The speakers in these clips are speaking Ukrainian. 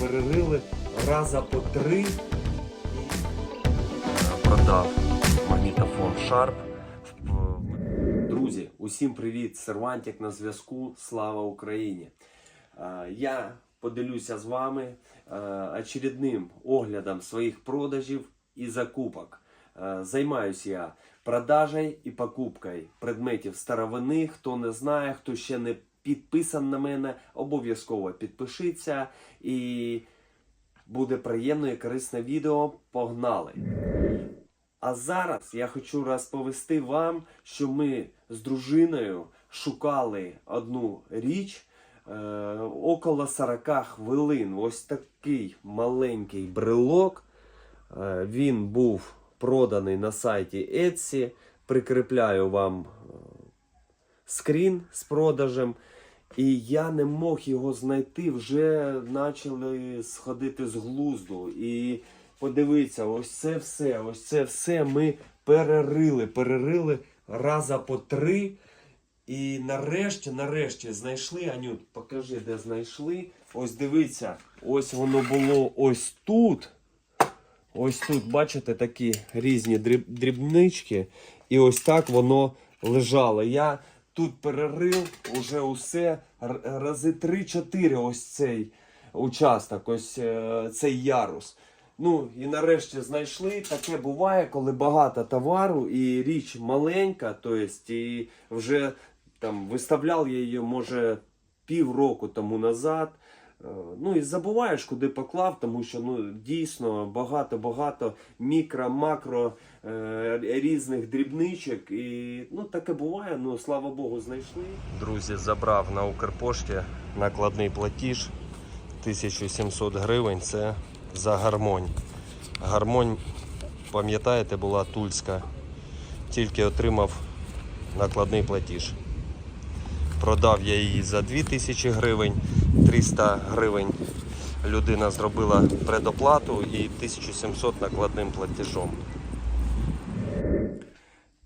перерили раза по три. Продав магнітофон Sharp. Друзі, усім привіт! Сервантик на зв'язку. Слава Україні! Я поділюся з вами очередним оглядом своїх продажів і закупок. Займаюся я продажею і покупкою предметів старовини. Хто не знає, хто ще не підписан на мене, обов'язково підпишіться і буде приємне і корисне відео. Погнали! А зараз я хочу розповісти вам, що ми з дружиною шукали одну річ е, около 40 хвилин. Ось такий маленький брелок. Е, він був проданий на сайті Etsy. Прикріпляю вам е, скрін з продажем. І я не мог його знайти, вже почали сходити з глузду. І подивіться, ось це все, ось це все ми перерили, перерили раза по три. І нарешті, нарешті знайшли. Анют, покажи, де знайшли. Ось дивіться, ось воно було ось тут. Ось тут, бачите, такі різні дріб- дрібнички. І ось так воно лежало. Я тут перерив уже усе рази 3-4 ось цей участок, ось е, цей ярус. Ну і нарешті знайшли. Таке буває, коли багато товару і річ маленька, то есть, і вже там виставляв я її, може, півроку тому назад. Е, Ну і забуваєш, куди поклав, тому що ну дійсно багато-багато мікро, макро е, різних дрібничок. І ну таке буває. Ну слава Богу, знайшли. Друзі, забрав на Укрпошті накладний платіж 1700 гривень. Це за гармонь. Гармонь, пам'ятаєте, була тульська. Тільки отримав накладний платіж. Продав я її за 2000 гривень, 300 гривень людина зробила предоплату і 1700 накладним платежом.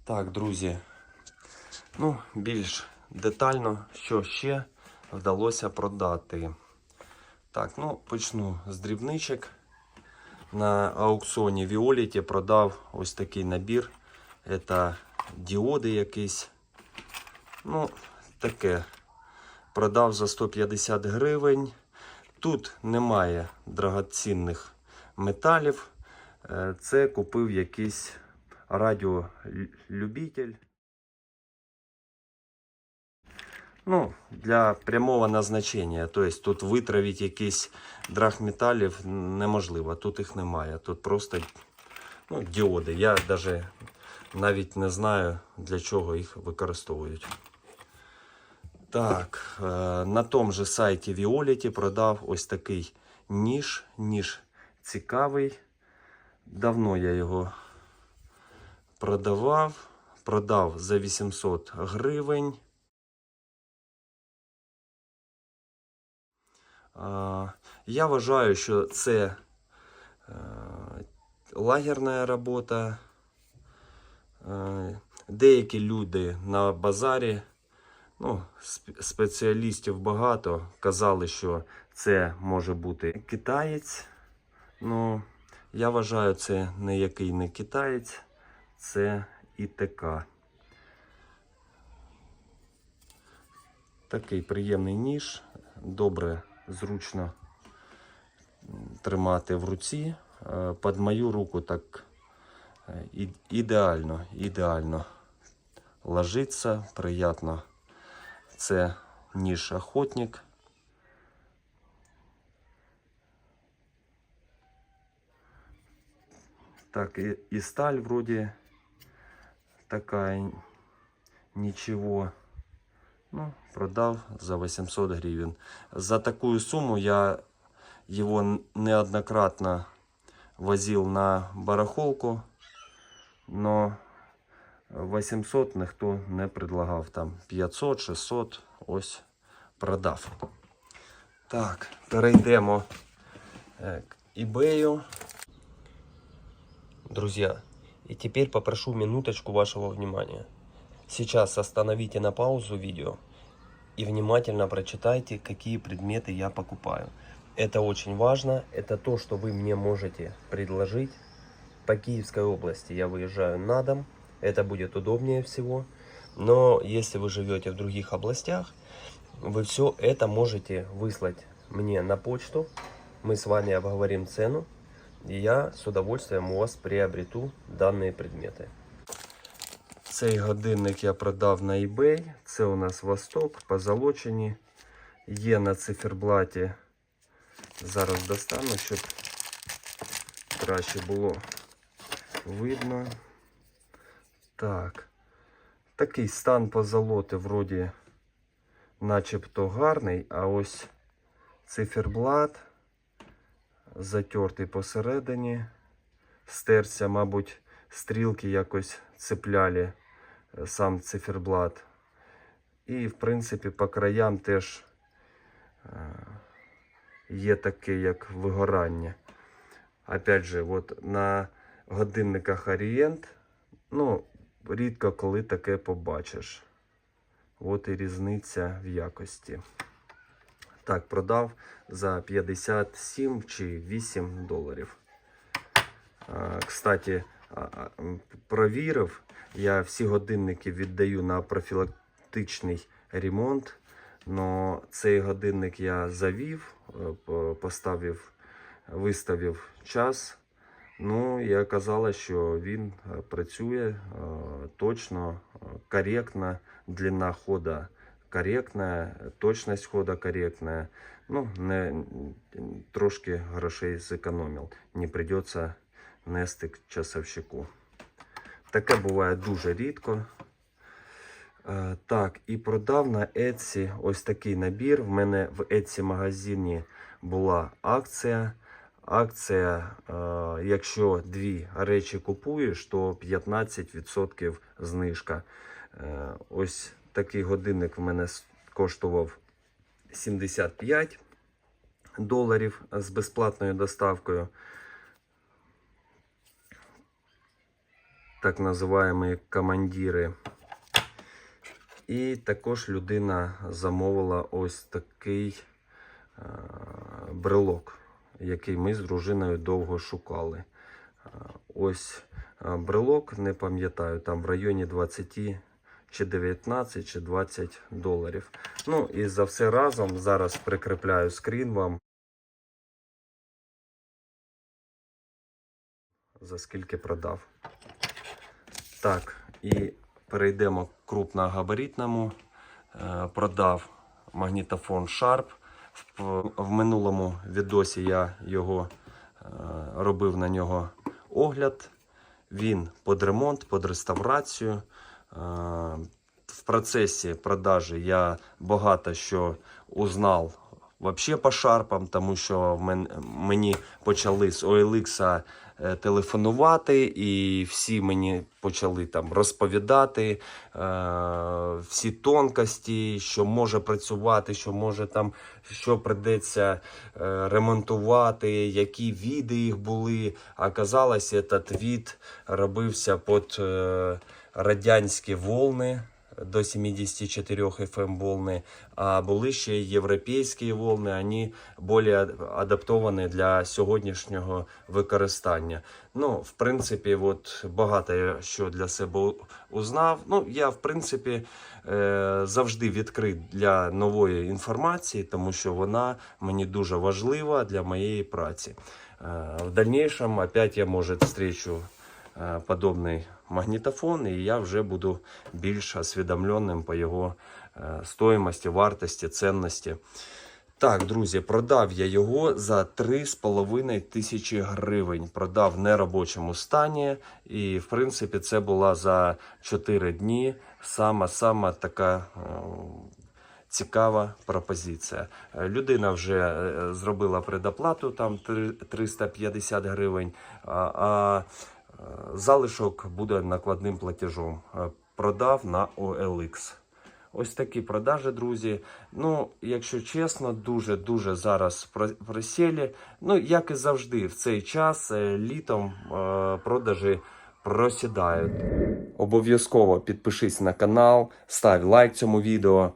Так, друзі. Ну, більш детально, що ще вдалося продати. Так, ну почну з дрібничок. На аукціоні Violet продав ось такий набір. Це діоди якісь. Ну, таке. Продав за 150 гривень. Тут немає драгоцінних металів. Е, Це купив якийсь радіолюбитель. Ну, для прямого назначення. Тобто тут витравити якісь драгметалів неможливо. Тут їх немає. Тут просто ну, діоди. Я даже навіть не знаю, для чого їх використовують. Так, е, на тому же сайті Violet продав ось такий ніж. Ніж цікавий. Давно я його продавав. Продав за 800 гривень. Я вважаю, що це е, лагерна робота. Е, Деякі люди на базарі, ну, спеціалістів багато, казали, що це може бути китаєць. Ну, я вважаю, це ніякий не китаєць, це ІТК. Такий приємний ніж, добре, зручно тримати в руці. Е, Під мою руку так е, ідеально, ідеально ложиться, приємно. Це ніж охотник. Так, и, и сталь вроде такая, ничего. Ну, продав за 800 гривен. За такую сумму я его неоднократно возил на барахолку, но 800 ніхто не предлагав. Там 500, 600, ось продав. Так, перейдемо е, к eBay. Друзья, и теперь попрошу минуточку вашего внимания. Сейчас остановите на паузу видео и внимательно прочитайте, какие предметы я покупаю. это очень важно. Это то, что вы мне можете предложить. По Киевской области я выезжаю на дом. Это будет удобнее всего. Но если вы живете в других областях, вы все это можете выслать мне на почту. Мы с вами обговорим цену. И я с удовольствием у вас приобрету данные предметы. Цей годинник я продав на eBay. Це у нас Восток, позолочені. Є на циферблаті. Зараз достану, щоб краще було видно. Так. Такий стан позолоти вроді начебто гарний, а ось циферблат затертий посередині. Стерся, мабуть, стрілки якось цепляли е, сам циферблат. І, в принципі, по краям теж е, є таке, як вигорання. Опять же, от на годинниках Orient, ну, рідко коли таке побачиш. От і різниця в якості. Так, продав за 57 чи 8 доларів. Кстати, провірив, я всі годинники віддаю на профілактичний ремонт. Но цей годинник я завів, е, поставив, виставив час. Ну, і оказалось, що він е, працює е, точно, коректно, длина хода коректна, точність хода коректна. Ну, не, трошки грошей зекономив. Не придеться нести к часовщику. Таке буває дуже рідко. Е, Так, і продав на Etsy ось такий набір. В мене в Etsy магазині була акція. Акція, е, якщо дві речі купуєш, то 15% знижка. Е, Ось такий годинник в мене коштував 75 доларів з безплатною доставкою. Так називаємо командири. І також людина замовила ось такий е, брелок, який ми з дружиною довго шукали. Е, ось е, брелок, не пам'ятаю, там в районі 20 чи 19 чи 20 доларів. Ну і за все разом зараз прикріпляю скрін вам. За скільки продав. Так, і перейдемо крупногабаритному. Е, Продав магнітофон Sharp. В, в минулому відосі я його е, робив на нього огляд. Він під ремонт, під реставрацію. Е, В процесі продажі я багато що узнав вообще по шарпам, тому що мені почали з OLX е, телефонувати, і всі мені почали там розповідати е, всі тонкості, що може працювати, що може там що придеться е, ремонтувати, які віди їх були. А казалось, этот від робився під е, радянські волни до 74 FM волны, а були ще європейські волни, вони більш адаптовані для сьогоднішнього використання. Ну, в принципі, от багато я що для себе узнав. Ну, я, в принципі, е, завжди відкрит для нової інформації, тому що вона мені дуже важлива для моєї праці. Е, В дальнейшем опять я, може, встречу подобний магнітофон, і я вже буду більш освідомленим по його е, стоїмості, вартості, цінності. Так, друзі, продав я його за 3,5 тисячі гривень. Продав в неробочому стані. І, в принципі, це була за 4 дні сама-сама така. е, Цікава пропозиція. Е, Людина вже е, зробила предоплату там 350 гривень, а, е, залишок буде накладним платежом. Е, Продав на OLX. Ось такі продажі, друзі. Ну, якщо чесно, дуже-дуже зараз про- просілі. Ну, як і завжди, в цей час е, літом е, продажі просідають. Обов'язково підпишись на канал, став лайк цьому відео,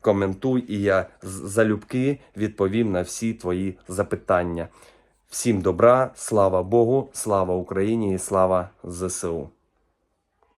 коментуй, і я залюбки відповім на всі твої запитання. Всім добра, слава Богу, слава Україні і слава ЗСУ.